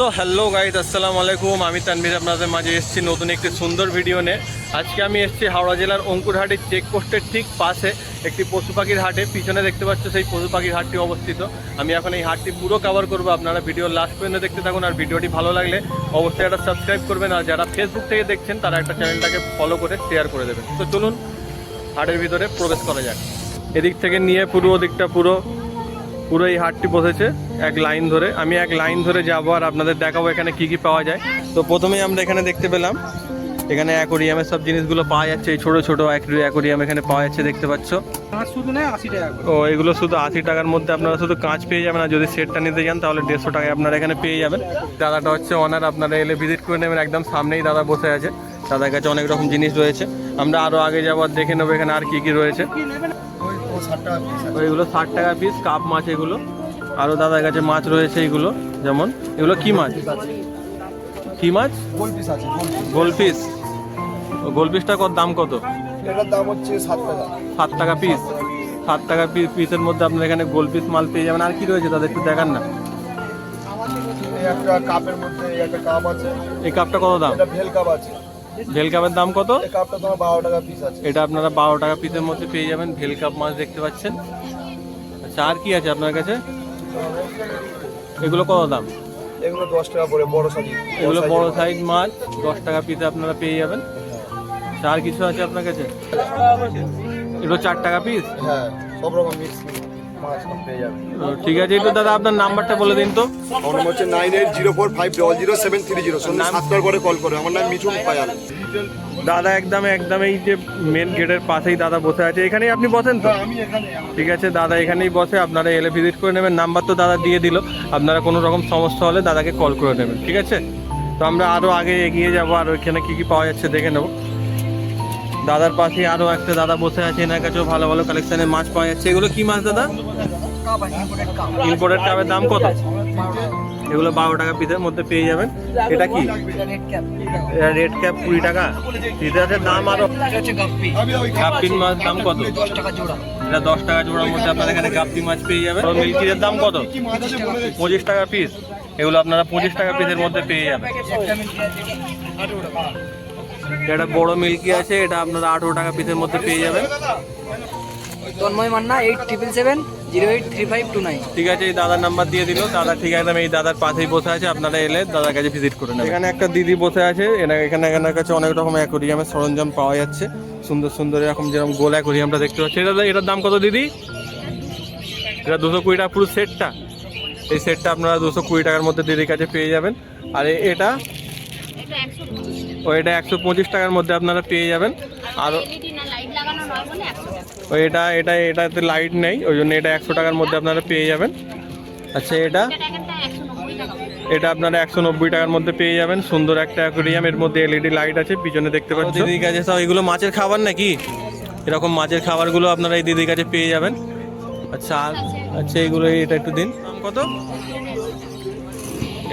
So hello guys আসসালামু আলাইকুম। আমি তানভীর আপনাদের মাঝে এসেছি নতুন একটি সুন্দর ভিডিও নিয়ে। আজকে আমি এসেছি হাওড়া জেলার অঙ্কুরহাটের চেকপোস্টের ঠিক পাশে একটি পশু পাখির হাটে। পিছনে দেখতে পাচ্ছ সেই পশু পাখির হাটটি অবস্থিত। আমি এখন এই হাটটি পুরো কভার করব। আপনারা ভিডিও লাস্ট পর্যন্ত দেখতে থাকুন আর ভিডিওটি ভালো লাগলে অবশ্যই একটা সাবস্ক্রাইব করবেন। আর যারা ফেসবুক থেকে দেখছেন, তারা একটা চ্যানেলটাকে ফলো করে শেয়ার করে দেবেন। তো চলুন, হাটের ভিতরে প্রবেশ করা যাক। এদিক থেকে নিয়ে পুরো দিকটা পুরো পুরো এই হাটটি বসেছে এক লাইন ধরে। আমি এক লাইন ধরে যাব আর আপনাদের দেখাবো এখানে কি কি পাওয়া যায়। তো প্রথমেই আমরা এখানে দেখতে পেলাম এখানে অ্যাকোরিয়ামের সব জিনিসগুলো পাওয়া যাচ্ছে এই ছোটো ছোটো অ্যাকোরিয়াম এখানে পাওয়া যাচ্ছে দেখতে পাচ্ছ। শুধু নেয় আশি টাকা ও এগুলো শুধু আশি টাকার মধ্যে আপনারা শুধু কাঁচ পেয়ে যাবেন আর যদি সেটটা নিতে যান তাহলে দেড়শো টাকায় আপনারা এখানে পেয়ে যাবেন। দাদাটা হচ্ছে ওনার আপনারা এলে ভিজিট করে নেবেন একদম সামনেই দাদা বসে আছে। দাদার কাছে অনেক রকম জিনিস রয়েছে। আমরা আরও আগে যাব দেখে নেব এখানে আর কী কী রয়েছে। এগুলো ষাট টাকা পিস কাপ মাছ এগুলো। আরও দাদার কাছে মাছ রয়েছে এগুলো যেমন। এগুলো কি মাছ? কি মাছ? গোল পিস আছে গোল পিস গোল পিসটা কত দাম কত? এটার দাম হচ্ছে সাত টাকা। সাত টাকা পিস সাত টাকা পিস পিসের মধ্যে আপনার এখানে গোল পিস মাল পেয়ে যাবেন। আর কি রয়েছে দাদা একটু দেখান না। এই একটা কাপের মধ্যে একটা কাপ আছে। এই কাপটা কত দাম? ভেল কাপ আছে। ভেল কাপের দাম কত? এটা আপনারা বারো টাকা পিসের মধ্যে পেয়ে যাবেন। ভেল কাপ মাছ দেখতে পাচ্ছেন। আচ্ছা আর কি আছে আপনার কাছে? এগুলো কত দাম? এগুলো দশ টাকা বড় সাইজ। এগুলো বড় সাইজ মাছ দশ টাকা পিসে আপনারা পেয়ে যাবেন। আচ্ছা, আর কিছু আছে আপনার কাছে? এগুলো চার টাকা পিস হ্যাঁ সব রকম মিক্স ঠিক আছে একটু দাদা আপনার নাম্বারটা বলে দিন তো। আমার হচ্ছে nine eight zero four five double zero seven three zero. সন্ধ্যে? সাতটার পরে কল করে আমার নাম মিঠুন পায়াল। দাদা একদম একদম এই যে মেন গেটের পাশেই দাদা বসে আছে। এখানেই আপনি বসেন তো? ঠিক আছে দাদা এখানেই বসে। আপনারা এলে ভিজিট করে নেবেন। নাম্বার তো দাদা দিয়ে দিল। আপনারা কোনো রকম সমস্যা হলে দাদাকে কল করে নেবেন। ঠিক আছে? তো আমরা আরও আগে এগিয়ে যাব। আর ওইখানে কী কী পাওয়া যাচ্ছে দেখে নেব। দাদার পাশে আরও একটা দাদা বসে আছে, এনার কাছেও ভালো ভালো কালেকশনের মাছ পাওয়া যাচ্ছে। এগুলো কি মাছ, দাদা? ইম্পোর্টেড কাপের দাম কত? এগুলো বারো টাকা পিসের মধ্যে পেয়ে যাবেন। এটা কি? রেড ক্যাপ কুড়ি টাকা। রিচার্জের দাম আরও কাপিন মাছ দাম কত? এটা দশ টাকা জোড়ার মধ্যে আপনারা এখানে গাপ্পি মাছ পেয়ে যাবেন। আর মিল্কির দাম কত? পঁচিশ টাকা পিস এগুলো আপনারা পঁচিশ টাকা পিসের মধ্যে পেয়ে যাবেন। এটা বড় মিল্কি আছে এটা আপনারা আঠেরো টাকা পিসের মধ্যে পেয়ে যাবেন। Tanmoy Manna eight triple seven zero eight three five two nine ঠিক আছে এই দাদার নাম্বার দিয়ে দিল। দাদা ঠিক একদম এই দাদার পাশেই বসে আছে আপনারা এলে দাদার কাছে ভিজিট করে নেবেন। এখানে একটা দিদি বসে আছে এনা- এখানে এনার কাছে অনেক রকম অ্যাকোরিয়ামের সরঞ্জাম পাওয়া যাচ্ছে। সুন্দর সুন্দর এরকম যেরকম গোল অ্যাকোরিয়ামটা দেখতে পাচ্ছি। এটা এটার দাম কত দিদি? এটা দুশো কুড়ি টাকা পুরো সেটটা এই সেটটা আপনারা দুশো কুড়ি টাকার মধ্যে দিদির কাছে পেয়ে যাবেন। আর এটা ও এটা একশো পঁচিশ টাকার মধ্যে আপনারা পেয়ে যাবেন। আর এলইডি না লাইট লাগানো নয় বলে একশো টাকা। ও এটা এটা এটাতে লাইট নেই ওই জন্য এটা একশো টাকার মধ্যে আপনারা পেয়ে যাবেন। আচ্ছা এটা? এটা আপনারা একশো নব্বই টাকার মধ্যে পেয়ে যাবেন। সুন্দর একটা অ্যাকোরিয়াম এর মধ্যে এলইডি লাইট আছে পিছনে দেখতে পাচ্ছেন দিদির কাছে সব এগুলো মাছের খাবার নাকি? এরকম মাছের খাবারগুলো আপনারা এই দিদির কাছে পেয়ে যাবেন। আচ্ছা আর আচ্ছা এগুলো এটা একটু দিন। কত?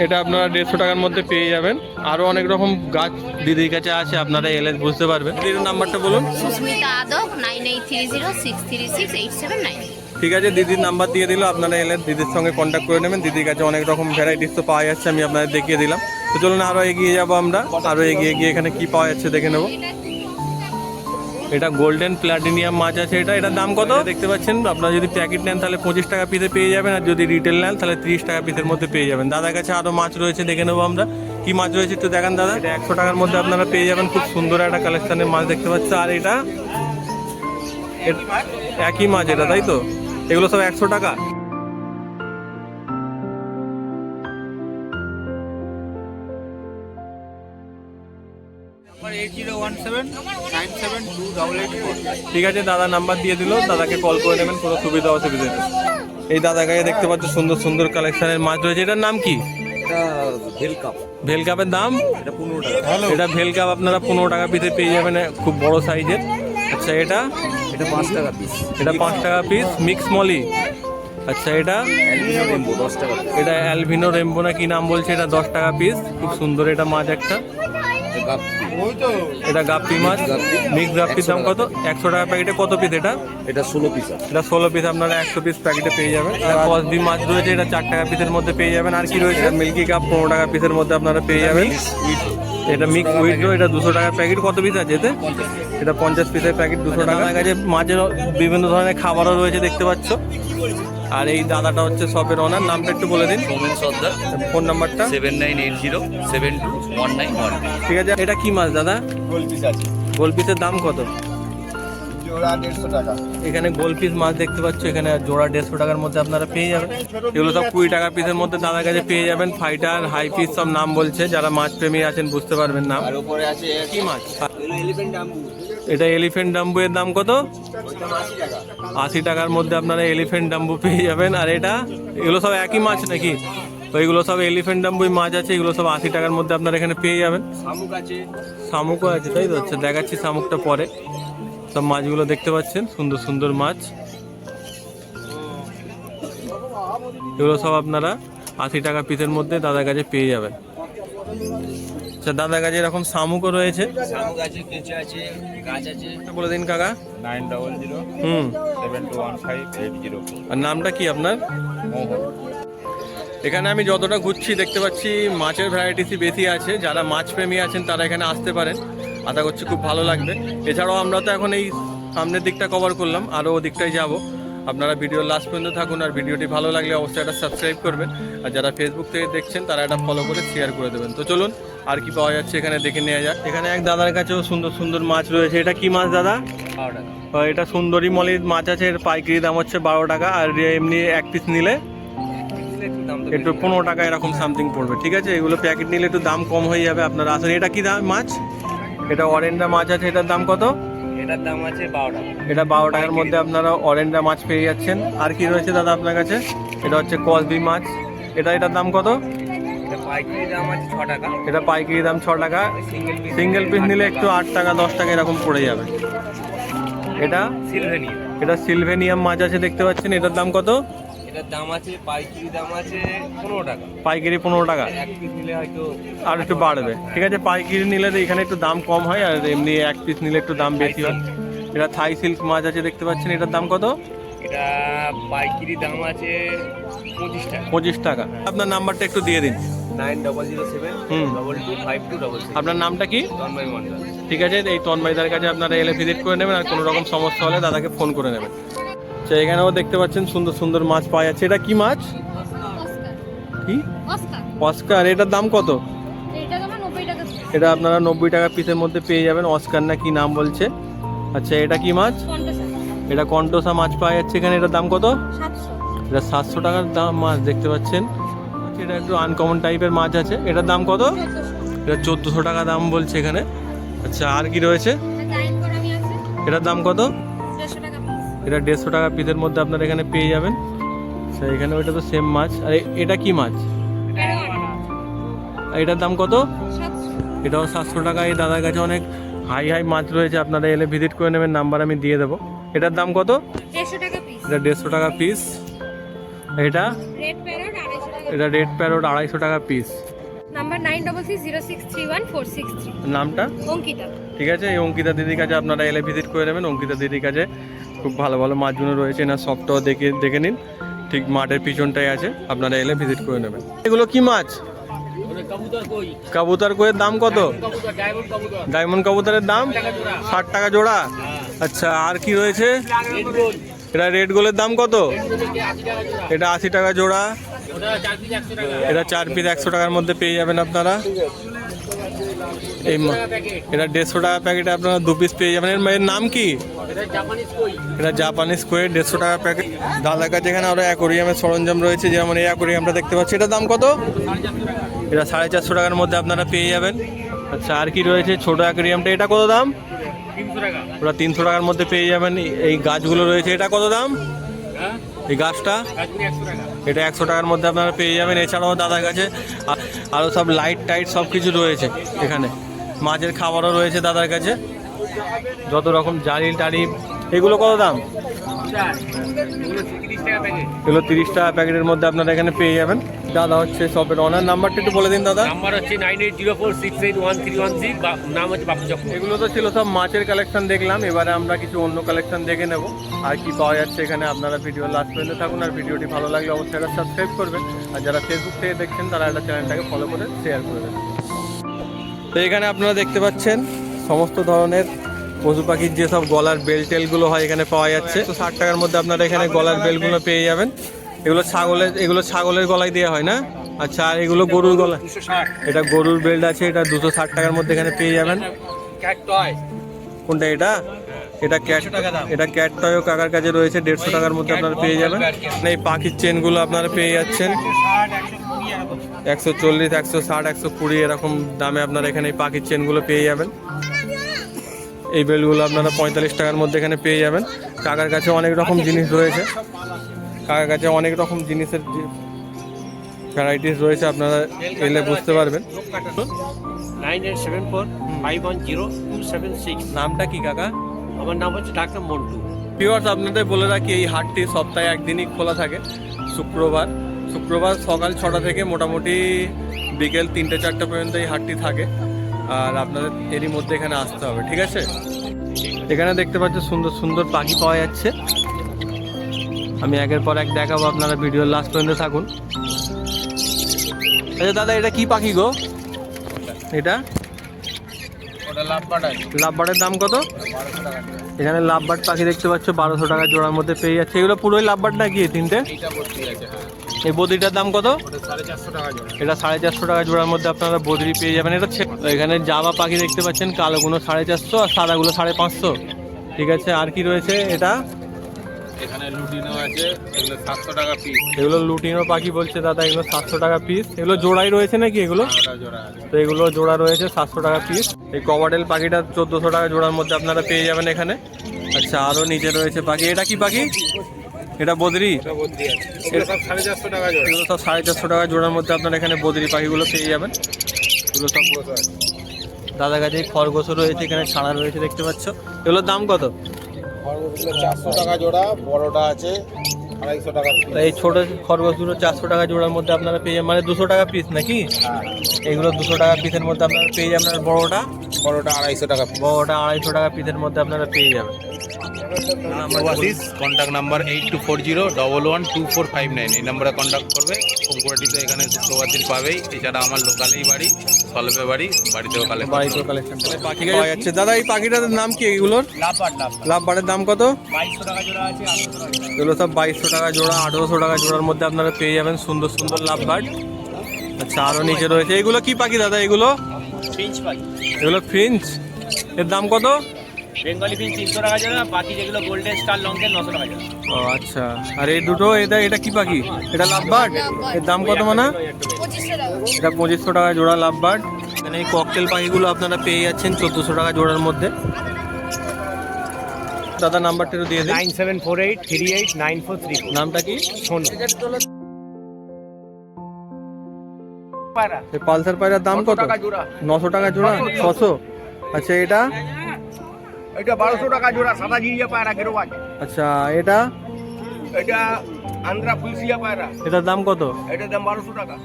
এটা আপনারা দেড়শো টাকার মধ্যে পেয়ে যাবেন। আরও অনেক রকম গাছ দিদির কাছে আছে আপনারা এলে বুঝতে পারবেন। দিদির নাম্বারটা বলুন। Susmita Adak nine eight three zero six three six eight seven nine ঠিক আছে দিদির নাম্বার দিয়ে দিল আপনারা এলে দিদির সঙ্গে কন্ট্যাক্ট করে নেবেন। দিদির কাছে অনেক রকম ভ্যারাইটিস তো পাওয়া যাচ্ছে আমি আপনাদের দেখিয়ে দিলাম। তো চলুন আরও এগিয়ে যাব আমরা। আরও এগিয়ে গিয়ে এখানে কি পাওয়া যাচ্ছে দেখে নেব। এটা গোল্ডেন প্ল্যাটিনিয়াম মাছ আছে এটা। এটার দাম কত? দেখতে পাচ্ছেন আপনারা যদি প্যাকেট নেন তাহলে পঁচিশ টাকা পিসে পেয়ে যাবেন আর যদি রিটেল নেন তাহলে তিরিশ টাকা পিসের মধ্যে পেয়ে যাবেন। দাদার কাছে আরও মাছ রয়েছে দেখে নেব আমরা। কি মাছ রয়েছে একটু দেখান দাদা। এটা একশো টাকার মধ্যে আপনারা পেয়ে যাবেন খুব সুন্দর একটা কালেকশনের মাছ দেখতে পাচ্ছেন আর এটা? একই মাছ এটা তাই তো? এগুলো সব একশো টাকা। ঠিক আছে দাদা নাম্বার দিয়ে দিল দাদাকে কল করে নেবেন কোনো সুবিধা অসুবিধা নেই এই দাদা গায়ে দেখতে পাচ্ছ সুন্দর সুন্দর কালেকশনের মাছ রয়েছে। এটার নাম কি? এটা ভেল কাপ। দাম? এটা পনেরো টাকা। এটা ভেল কাপ আপনারা পনেরো টাকা পিসে পেয়ে যাবেন খুব বড় সাইজের আচ্ছা এটা? এটা পাঁচ টাকা পিস এটা পাঁচ টাকা পিস মিক্স মলি আচ্ছা এটা? দশ টাকা এটা অ্যালভিনো রেমবো না কি নাম বলছে? এটা দশ টাকা পিস খুব সুন্দর এটা মাছ একটা। এটা গাপ্পি মাছ। মিক্স গাপ্পির দাম কত? একশো টাকা প্যাকেটে কত পিস এটা? এটা ষোলো পিস এটা ষোলো পিস আপনারা একশো পিস প্যাকেটে পেয়ে যাবেন। কসবি মাছ রয়েছে এটা চার টাকা পিসের মধ্যে পেয়ে যাবেন। আর কি রয়েছে? মিল্কি কাপ পনেরো টাকা পিসের মধ্যে আপনারা পেয়ে যাবেন। এটা মিক্স উইথ এটা দুশো টাকার প্যাকেট। কত পিস আছে এতে? এটা পঞ্চাশ পিসের প্যাকেট দুশো টাকা। কাছে মাছের বিভিন্ন ধরনের খাবারও রয়েছে দেখতে পাচ্ছ। আর এই দাদাটা হচ্ছে শপের ওনার নামটা একটু বলে দিন। সৌমেন সর্দার। ফোন নাম্বারটা? Seven nine eight zero seven two one nine one ঠিক আছে এটা কি মাছ দাদা? গোল আছে। গোল পিসের দাম কত? জোড়া দেড়শো টাকা। এখানে গোল পিস মাছ দেখতে পাচ্ছ এখানে জোড়া দেড়শো টাকার মধ্যে আপনারা পেয়ে যাবেন। এগুলো সব কুড়ি টাকা পিসের মধ্যে দাদার কাছে পেয়ে যাবেন ফাইটার হাই পিস সব নাম বলছে যারা মাছ প্রেমী আছেন বুঝতে পারবেন নাম। আর উপরে আছে কি মাছ? এটা এলিফেন্ট ডাম্বু এর দাম কত? আশি আশি টাকার মধ্যে আপনারা এলিফেন্ট ডাম্বু পেয়ে যাবেন আর এটা এগুলো সব একই মাছ নাকি? ওইগুলো সব এলিফেন্ট ডাম্বুই মাছ আছে এগুলো সব আশি টাকার মধ্যে আপনারা এখানে পেয়ে যাবেন। শামুক আছে। শামুকও আছে তাই তো? আচ্ছা দেখাচ্ছি শামুকটা পরে। সব মাছগুলো দেখতে পাচ্ছেন সুন্দর সুন্দর মাছ। এগুলো সব আপনারা আশি টাকা পিসের মধ্যে দাদার কাছে পেয়ে যাবেন। আচ্ছা দাদার কাছে এরকম শামুকও রয়েছে। শামুক আছে কেঁচো আছে গাছ আছে। বলে দিন কাকা। Nine double zero hmm. Seven two one five eight zero. আর নামটা কি আপনার? এখানে আমি যতটা ঘুরছি দেখতে পাচ্ছি মাছের ভ্যারাইটিসই বেশি আছে। যারা মাছ প্রেমী আছেন তারা এখানে আসতে পারেন। আশা করছি খুব ভালো লাগবে। এছাড়াও আমরা তো এখন এই সামনের দিকটা কভার করলাম আরও ওদিকটাই যাব। আপনারা ভিডিও লাস্ট পর্যন্ত থাকুন আর ভিডিওটি ভালো লাগলে অবশ্যই একটা সাবস্ক্রাইব করবেন। আর যারা ফেসবুক থেকে দেখছেন তারা এটা ফলো করে শেয়ার করে দেবেন। তো চলুন আর কি পাওয়া যাচ্ছে এখানে দেখে নেওয়া যাক। এখানে এক দাদার কাছেও সুন্দর সুন্দর মাছ রয়েছে। এটা কি মাছ দাদা? এটা সুন্দরী মলির মাছ আছে। এর পাইকারি দাম হচ্ছে বারো টাকা। আর এমনি এক পিস নিলে একটু পনেরো টাকা এরকম সামথিং পড়বে ঠিক আছে? এগুলো প্যাকেট নিলে একটু দাম কম হয়ে যাবে আপনারা। আসুন এটা কি দাম মাছ? এটা অরেন্ডা মাছ আছে এটার দাম কত? এটার দাম আছে বারো টাকা। এটা বারো টাকার মধ্যে আপনারা অরেন্ডা মাছ পেয়ে যাচ্ছেন। আর কি রয়েছে দাদা আপনার কাছে? এটা হচ্ছে কসবি মাছ। এটা এটার দাম কত? এটা পাইকারি দাম ছ টাকা। সিঙ্গেল পিস নিলে একটু আট টাকা দশ টাকা এরকম পড়ে যাবে। এটা? সিলভেনিয়া এটা সিলভেনিয়াম মাছ আছে দেখতে পাচ্ছেন। এটার দাম কত? এটার দাম আছে পাইকারি দাম আছে পনেরো টাকা। পাইকারি পনেরো টাকা। এক পিস নিলে হয়তো আর একটু বাড়বে। ঠিক আছে পাইকারি নিলে তো এখানে একটু দাম কম হয় আর এমনি এক পিস নিলে একটু দাম বেশি হয়। এটা থাই সিল্ক মাছ আছে দেখতে পাচ্ছেন এটার দাম কত? এটা পাইকারি দাম আছে পঁচিশ টাকা। পঁচিশ টাকা। আপনার নাম্বারটা একটু দিয়ে দিন। Nine double zero seven hmm. Double two five two double আপনার নামটা কি? তন্ময় মন্ডল ঠিক আছে এই তন্ময়দার কাছে আপনারা এলে ভিজিট করে নেবেন আর কোনো রকম সমস্যা হলে দাদাকে ফোন করে নেবেন। আচ্ছা এখানেও দেখতে পাচ্ছেন সুন্দর সুন্দর মাছ পাওয়া যাচ্ছে। এটা কি মাছ? কি? অস্কার। এটার দাম কত? এটা আপনারা নব্বই টাকা পিসের মধ্যে পেয়ে যাবেন। অস্কার না কি নাম বলছে? আচ্ছা এটা কি মাছ? এটা কন্টোসা মাছ পাওয়া যাচ্ছে এখানে। এটার দাম কত? এটা সাতশো টাকার দাম মাছ দেখতে পাচ্ছেন। এটা একটু আনকমন টাইপের মাছ আছে। এটার দাম কত? এটা চোদ্দোশো টাকা দাম বলছে এখানে। আচ্ছা আর কি রয়েছে? এটার দাম কত? এটা দেড়শো টাকা পিসের মধ্যে আপনারা এখানে পেয়ে যাবেন। আচ্ছা এখানে ওইটা তো সেম মাছ। আর এটা কি মাছ? এটার দাম কত? এটাও সাতশো টাকা। এই দাদার কাছে অনেক হাই হাই মাছ রয়েছে। আপনারা এলে ভিজিট করে নেবেন নাম্বার আমি দিয়ে দেবো। এটার দাম কত? এটা দেড়শো টাকা পিস এটা? এটা রেড প্যারোট আড়াইশো টাকা piece number nine double six zero six three one four six three নামটা? অঙ্কিতা। ঠিক আছে এই অঙ্কিতা দিদির কাছে আপনারা এলে ভিজিট করে নেবেন। অঙ্কিতা দিদির কাছে খুব ভালো ভালো মাছগুলো রয়েছে। না সবটাও দেখে দেখে নিন। ঠিক মাঠের পিছনটাই আছে। আপনারা এলে ভিজিট করে নেবেন। এগুলো কি মাছ? কাবুতর কইয়ের দাম কত? ডায়মন্ড কাবুতরের দাম? ষাট টাকা জোড়া? আচ্ছা আর কি রয়েছে? এটা রেড গোলের দাম কত? এটা আশি টাকা জোড়া। এটা চার পিস একশো টাকার মধ্যে পেয়ে যাবেন আপনারা। এই এটা দেড়শো টাকা প্যাকেটে আপনারা দু পিস পেয়ে যাবেন। এর নাম কি? এটা জাপানিজ কোয়ের দেড়শো টাকা প্যাকেট। দাদার কাছে এখানে আরও অ্যাকোরিয়ামের সরঞ্জাম রয়েছে যেমন এই অ্যাকোরিয়ামটা দেখতে পাচ্ছি। এটার দাম কত? এটা সাড়ে চারশো টাকার মধ্যে আপনারা পেয়ে যাবেন। আচ্ছা আর কি রয়েছে ছোটো অ্যাকোরিয়ামটা? এটা কত দাম? ওটা তিনশো টাকার মধ্যে পেয়ে যাবেন। এই- গাছগুলো রয়েছে এটা কত দাম? এই গাছটা? এটা একশো টাকার মধ্যে আপনারা পেয়ে যাবেন। এছাড়াও দাদার কাছে আরও সব লাইট টাইট সব কিছু রয়েছে এখানে। মাছের খাবারও রয়েছে দাদার কাছে। যত রকম জালি টালি এগুলো কত দাম? এগুলো তিরিশ টাকা প্যাকেটের মধ্যে আপনারা এখানে পেয়ে যাবেন। দাদা হচ্ছে শপের অনার নাম্বারটা একটু বলে দিন দাদা। নাম্বার হচ্ছে nine eight zero four six eight one three one six নাম হচ্ছে বাপু চক্র এগুলো তো ছিল সব মাছের কালেকশন দেখলাম। এবারে আমরা কিছু অন্য কালেকশন দেখে নেব। আর কি পাওয়া যাচ্ছে এখানে আপনারা ভিডিও লাস্ট পর্যন্ত থাকুন। আর ভিডিওটি ভালো লাগলে অবশ্যই সাবস্ক্রাইব করবেন। আর যারা ফেসবুক থেকে দেখছেন তারা একটা চ্যানেলটাকে ফলো করে শেয়ার করে দেবেন। তো এখানে আপনারা দেখতে পাচ্ছেন সমস্ত ধরনের পশু পাখির যেসব গলার বেল টেলগুলো হয় এখানে পাওয়া যাচ্ছে। তো ষাট টাকার মধ্যে আপনারা এখানে গলার বেলগুলো পেয়ে যাবেন। এগুলো ছাগলের এগুলো ছাগলের গলায় দেওয়া হয় না। আচ্ছা আর এগুলো গরুর গলা এটা গরুর বেল্ট আছে এটা দুশো ষাট টাকার মধ্যে এখানে পেয়ে যাবেন। কোনটা এটা? এটা ক্যাট এটা ক্যাট টয়ও কাকার কাছে রয়েছে দেড়শো টাকার মধ্যে আপনারা পেয়ে যাবেন। এই পাখির চেনগুলো আপনারা পেয়ে যাচ্ছেন। একশো চল্লিশ একশো ষাট একশো কুড়ি এরকম দামে আপনারা এখানে এই পাখির চেনগুলো পেয়ে যাবেন। এই বেলগুলো আপনারা পঁয়তাল্লিশ টাকার মধ্যে এখানে পেয়ে যাবেন। কাকার কাছে অনেক রকম জিনিস রয়েছে। কাকার কাছে অনেক রকম জিনিসের ভ্যারাইটিস রয়েছে আপনারা এলে বুঝতে পারবেন। Nine eight seven four five one zero two seven six. নামটা কি কাকা? আমার নাম হচ্ছে ডাক্তার মন্টু। ভিউয়ার্স আপনাদের বলে রাখি, এই হাটটি সপ্তাহে একদিনই খোলা থাকে, শুক্রবার। শুক্রবার সকাল ছটা থেকে মোটামুটি বিকেল তিনটে, চারটে পর্যন্ত এই হাটটি থাকে। আর আপনাদের এরই মধ্যে এখানে আসতে হবে, ঠিক আছে? এখানে দেখতে পাচ্ছেন সুন্দর সুন্দর পাখি পাওয়া যাচ্ছে। আমি একের পর এক দেখাবো আপনারা ভিডিওর লাস্ট পর্যন্ত থাকুন। আচ্ছা দাদা, এটা কি পাখি গো? এটা? ওটা লাভ পাঠায় দাম কত? এখানে লাভবার পাখি দেখতে পাচ্ছ বারোশো টাকা জোড়ার মধ্যে পেয়ে যাচ্ছে। এগুলো পুরোই লাভবার নাকি তিনটে? এই বদিটার দাম কত? এটা সাড়ে চারশো টাকা জোড়ার মধ্যে আপনারা বদরি পেয়ে যাবেন। এটা এখানে জামা পাখি দেখতে পাচ্ছেন কালোগুলো সাড়ে চারশো আর সাদাগুলো সাড়ে পাঁচশো। ঠিক আছে আর কি রয়েছে এটা? এখানে লুটিনো আছে এগুলো সাতশো টাকা পিস এগুলো লুটিনো পাখি বলছে দাদা এগুলো সাতশো টাকা পিস এগুলো জোড়াই রয়েছে নাকি এগুলো? তো এগুলো জোড়া রয়েছে সাতশো টাকা পিস এই কবাডেল পাখিটা চোদ্দোশো টাকা জোড়ার মধ্যে আপনারা পেয়ে যাবেন এখানে। আচ্ছা আরও নিচে রয়েছে পাখি। এটা কি পাখি? এটা বদ্রি? এগুলো সব সাড়ে চারশো টাকা এগুলো সব সাড়ে চারশো টাকা জোড়ার মধ্যে আপনারা এখানে বদ্রি পাখিগুলো পেয়ে যাবেন। এগুলো সব দাদা কাছে খরগোশও রয়েছে এখানে ছাড়া রয়েছে দেখতে পাচ্ছ। এগুলোর দাম কত? চারশো টাকা জোড়া বড়টা আছে এই ছোট খরগোশগুলো চারশো টাকা জোড়ার মধ্যে আপনারা পেয়ে যাবেন। মানে দুশো টাকা পিস নাকি? হ্যাঁ। এগুলো দুশো টাকা পিসের মধ্যে আপনারা পেয়ে যাবেন। আর বড়োটা? বড়টা আড়াইশো টাকা বড়োটা আড়াইশো টাকা পিসের মধ্যে আপনারা পেয়ে যাবেন। Oasis contact number eight two four zero double one two four five nine এই নাম্বারে কন্ট্যাক্ট করবে পঙ্কুয়াটি তো এখানে শুক্রবার দিন পাবেই। এছাড়া আমার লোকালেই বাড়ি সলভে বাড়ি বাড়িতেও কালেক্ট বাড়িতে কালেকশন পাখি পাওয়া যাচ্ছে। দাদা এই পাখিটার নাম কি এগুলোর? লাভবারের দাম কত? এগুলো সব বাইশশো টাকা জোড়া আঠেরোশো টাকা জোড়ার মধ্যে আপনারা পেয়ে যাবেন সুন্দর সুন্দর লাভবার্ড আচ্ছা আরও নিচে রয়েছে। এগুলো কি পাখি দাদা এগুলো? এগুলো ফ্রিঞ্চ এর দাম কত? বেঙ্গলি ফিঞ্চ তিনশো টাকা জোড়া বাকি যেগুলো গোল্ডেন স্টার লঙ্কের নশো টাকা জোড়া। ও আচ্ছা। আর এই দুটো এটা এটা কি পাখি? এটা লাভবার্ড এর দাম কত মানে? এটা পঁচিশশো টাকা জোড়া লাভবার্ড এখানে এই ককটেল পাখিগুলো আপনারা পেয়ে যাচ্ছেন চোদ্দোশো টাকা জোড়ার মধ্যে। দাদা নাম্বারটা দিয়ে দিন। Nine seven four eight three eight nine four three নামটা কি? এই পালসার পায়রার দাম কত? নশো টাকা জোড়া? ছশো? আচ্ছা এটা? এটা বারোশো টাকা জোড়া সাদা জিরিয়া পায়রা গেরো আচ্ছা এটা? এটা আন্দ্রা ফুলসিয়া পায়রা। এটার দাম কত? এটার দাম বারোশো টাকা।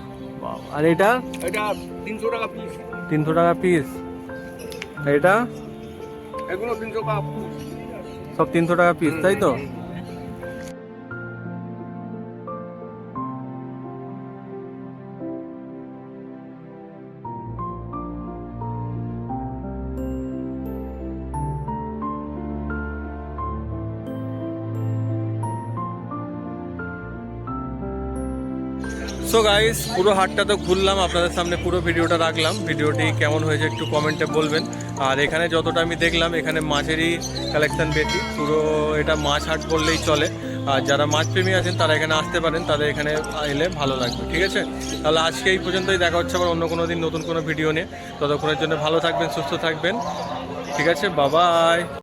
আর এটা? এটা তিনশো টাকা পিস তিনশো টাকা পিস এটা? এগুলো তিনশো টাকা piece। সব তিনশো টাকা পিস তাই তো? সো গাইস পুরো হাটটা তো ঘুরলাম, আপনাদের সামনে পুরো ভিডিওটা রাখলাম। ভিডিওটি কেমন হয়েছে একটু কমেন্টে বলবেন। আর এখানে যতটা আমি দেখলাম, এখানে মাছেরই কালেকশান বেশি। পুরো এটা মাছ হাট বললেই চলে। আর যারা মাছ প্রেমী আছেন, তারা এখানে আসতে পারেন, তাদের এখানে এলে ভালো লাগবে, ঠিক আছে? তাহলে আজকে এই পর্যন্তই, দেখা হচ্ছে আবার অন্য কোনো দিন নতুন কোনো ভিডিও নিয়ে। ততক্ষণের জন্য ভালো থাকবেন, সুস্থ থাকবেন, ঠিক আছে? বাবাই